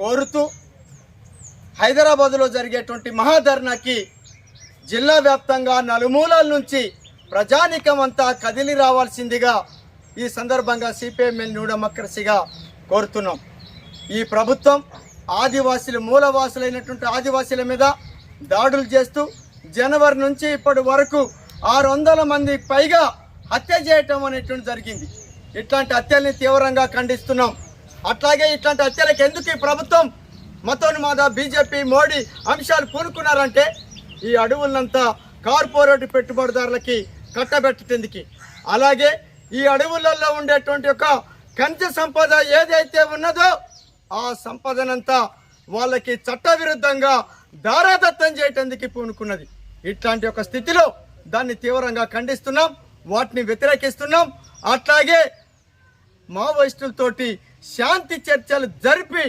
కోరుతూ హైదరాబాద్లో జరిగేటువంటి మహాధర్నాకి జిల్లా వ్యాప్తంగా నలుమూలల నుంచి ప్రజానికం అంతా కదిలి రావాల్సిందిగా ఈ సందర్భంగా సిపిఎంఎల్ నూడమక్రసిగా కోరుతున్నాం. ఈ ప్రభుత్వం ఆదివాసులు మూలవాసులైనటువంటి ఆదివాసుల మీద దాడులు చేస్తూ జనవరి నుంచి ఇప్పటి వరకు ఆరు వందల మంది పైగా హత్య చేయటం అనేటువంటి జరిగింది. ఇట్లాంటి హత్యల్ని తీవ్రంగా ఖండిస్తున్నాం. అట్లాగే ఇట్లాంటి హత్యలకు ఎందుకు ఈ ప్రభుత్వం మతోన్మాద బీజేపీ మోడీ అంశాలు పూనుకున్నారంటే ఈ అడవులంతా కార్పొరేట్ పెట్టుబడిదారులకి కట్టబెట్టేందుకు. అలాగే ఈ అడవులలో ఉండేటువంటి ఒక ఖనిజ సంపద ఏదైతే ఉన్నదో ఆ సంపదనంతా వాళ్ళకి చట్టవిరుద్ధంగా దారాదత్తం చేయటందుకు పూనుకున్నది. ఇట్లాంటి ఒక స్థితిలో దాన్ని తీవ్రంగా ఖండిస్తున్నాం వాటిని వ్యతిరేకిస్తున్నాం. అట్లాగే మావోయిస్టులతోటి శాంతి చర్చలు జరిపి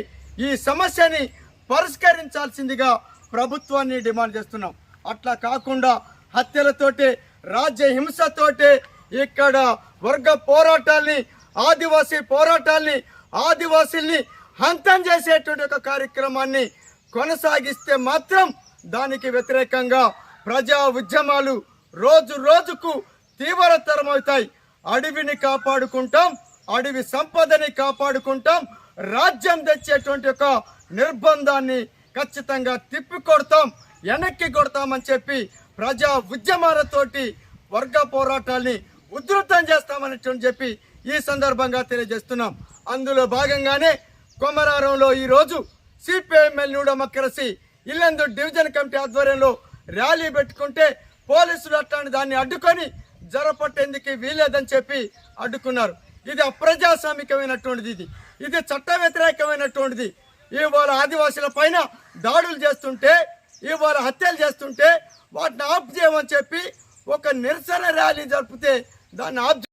ఈ సమస్యని పరిష్కరించాల్సిందిగా ప్రభుత్వాన్ని డిమాండ్ చేస్తున్నాం. అట్లా కాకుండా హత్యలతోటి రాజ్య హింసతోటి ఇక్కడ వర్గ పోరాటాల్ని ఆదివాసీ పోరాటాల్ని ఆదివాసీల్ని హంతం చేసేటువంటి ఒక కార్యక్రమాన్ని కొనసాగిస్తే మాత్రం దానికి వ్యతిరేకంగా ప్రజా ఉద్యమాలు రోజు రోజుకు తీవ్రతరమవుతాయి. అడవిని కాపాడుకుంటాం అడవి సంపదని కాపాడుకుంటాం. రాజ్యం తెచ్చేటువంటి ఒక నిర్బంధాన్ని ఖచ్చితంగా తిప్పికొడతాం. వెనక్కి కొడతామని చెప్పి ప్రజా ఉద్యమాలతోటి వర్గ పోరాటాల్ని ఉధృతం చేస్తామని చెప్పి ఈ సందర్భంగా తెలియజేస్తున్నాం. అందులో భాగంగానే కొమరారంలో ఈరోజు CPI ML new Yellandu division committee ఆధ్వర్యంలో ర్యాలీ పెట్టుకుంటే పోలీసులు అట్లాంటి దాన్ని అడ్డుకొని జరపట్టేందుకు వీలేదని చెప్పి అడ్డుకున్నారు. ఇది అప్రజాస్వామికమైనటువంటిది ఇది. ఇది చట్ట వ్యతిరేకమైనటువంటిది. ఇవాళ ఆదివాసుల పైన దాడులు చేస్తుంటే ఇవాళ హత్యలు చేస్తుంటే వాటిని ఆఫ్ చేయమని చెప్పి ఒక నిరసన ర్యాలీ జరిపితే దాన్ని ఆఫ్